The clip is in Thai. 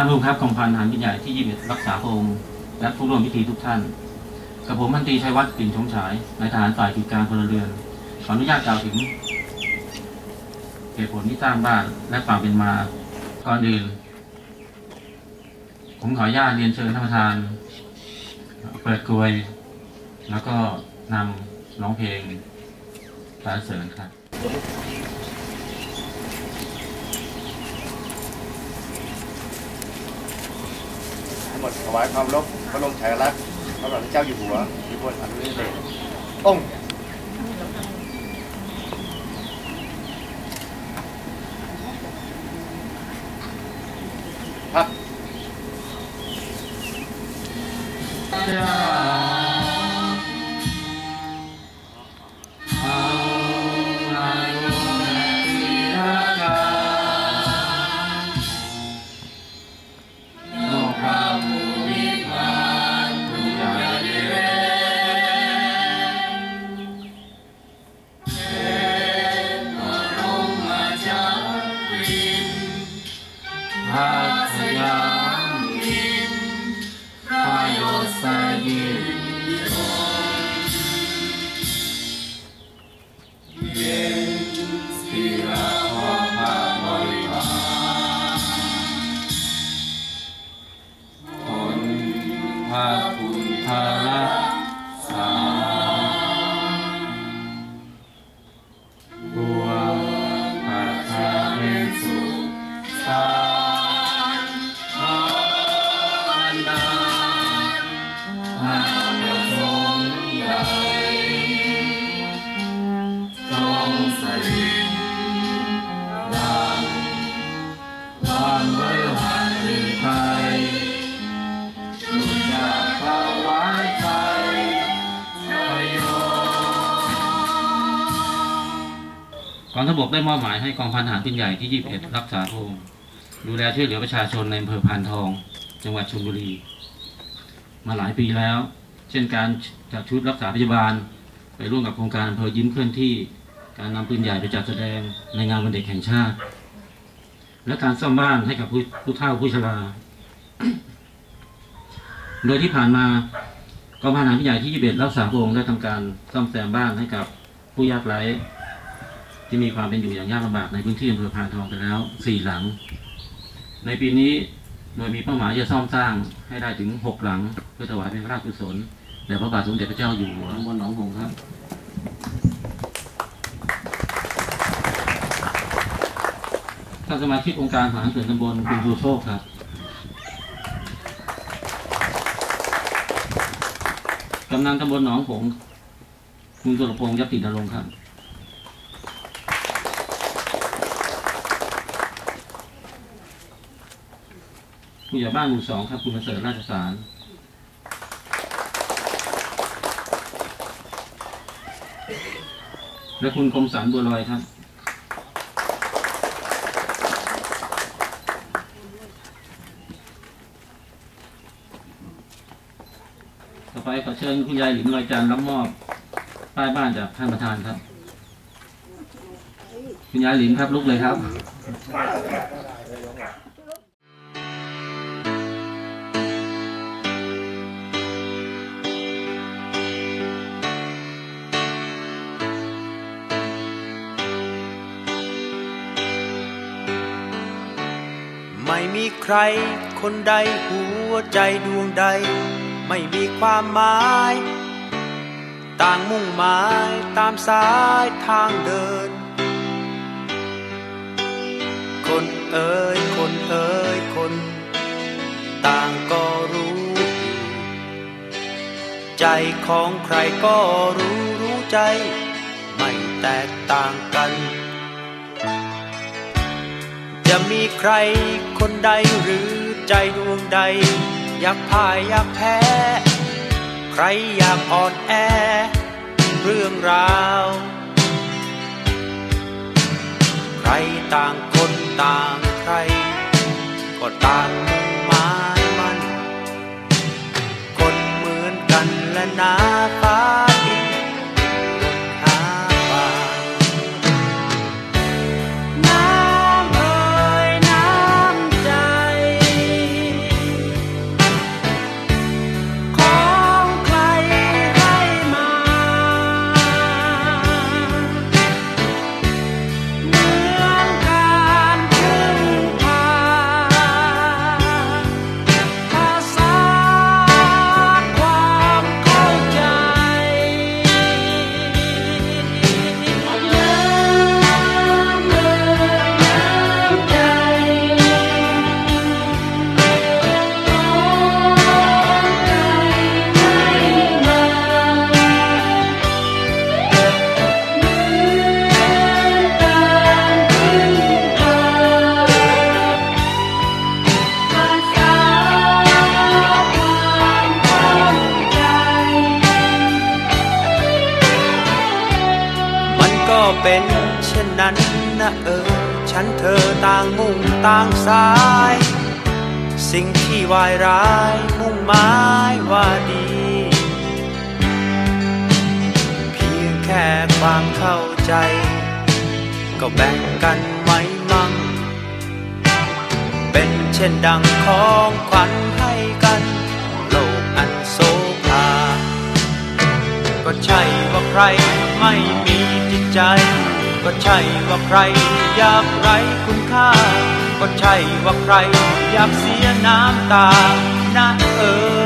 ท่านผู้ครับกองพันทหารพิใหญ่ที่ 21 รักษาพระองค์และผู้ร่วมพิธีทุกท่าน กับผมพันตรีชัยวัฒน์ปิ่นชงฉายนายทหารฝ่ายกิจการพลเรือน ขออนุญาตกล่าวถึงเหตุผลที่สร้างบ้านและความเป็นมาก่อนอื่น ผมขออนุญาตเรียนเชิญท่านประธาน เปิดกลวย แล้วก็นำร้องเพลงสรรเสริญครับ ทั้ง หมดถวายความรบพระบรมฉายาลักษณ์พระบาทเจ้าอยู่หัวที่บนอันนี้เลยองค์ พระคุณพระรักษาบัวพระชาเป็นสุสานอันดาประสงค์ใหญ่ทรงสรินดังความ กองทัพบกได้มอบหมายให้กองพันทหารพินใหญ่ที่ 21 รักษาพระองค์ดูแลช่วยเหลือประชาชนในอำเภอพานทอง จังหวัดชลบุรี มาหลายปีแล้ว เช่นการจัดชุดรักษาพยาบาล ไปร่วมกับโครงการอำเภอยิ้มเคลื่อนที่ การนำปืนใหญ่ไปจัดแสดงในงานวันเด็กแห่งชาติ และการซ่อมบ้านให้กับผู้ผู้เฒ่าผู้ชรา โดยที่ผ่านมากองพันทหารพิใหญ่ที่ 21 รักษาพระองค์ได้ทำการซ่อมแซมบ้านให้กับผู้ยากไร้ ที่มีความเป็นอยู่อย่างยากลำบากในพื้นที่อำเภอพานทองไปแล้วสี่หลัง ในปีนี้โดยมีเป้าหมายจะซ่อมสร้างให้ได้ถึงหกหลัง เพื่อถวายเป็นพระราชกุศลแด่พระบาทสมเด็จพระเจ้าอยู่หัวบนหนองหงส์ครับท่านสมาชิกองค์การทหารส่วนตำบลคุณชูโชคครับกำนันตำบลหนองหงส์คุณสุรพงษ์ยับตินรงค์ครับ ผู้ใหญ่บ้านหมู่สองครับคุณประเสริฐราชสารและคุณคมสันบัวลอยครับ ต่อไปขอเชิญคุณยายหลิมลอยจันรับมอบป้ายบ้านจากท่านประธานครับ คุณยายหลิมครับลุกเลยครับ ม่มีใคร คนใดหัวใจดวงใด ไม่มีความหมาย ต่างมุ่งหมายตามสายทางเดิน คนเอ่ยคนเอ่ยคน ต่างก็รู้อยู่ใจของใครก็รู้รู้ใจ ไม่แตกต่างกัน จะมีใครคนใดหรือใจดวงใด อยากพ่ายอยากแพ้ ใครอยากอ่อนแอ เรื่องราว ใครต่างคนต่างใคร ก็ต่าง เป็นเช่นนั้นนะเออ ฉันเธอต่างมุ่งต่างสาย สิ่งที่วายร้ายมุ่งหมายว่าดี เพียงแค่ความเข้าใจ ก็แบ่งกันไว้มั่ง เป็นเช่นดังของขวัญให้กัน โลกอันโซภาก็ใช่ว่าใครไม่มี ใจ ก็ใช่ว่าใครอยากไรคุณค่า ก็ใช่ว่าใครอยากเสียน้ำตานะเออ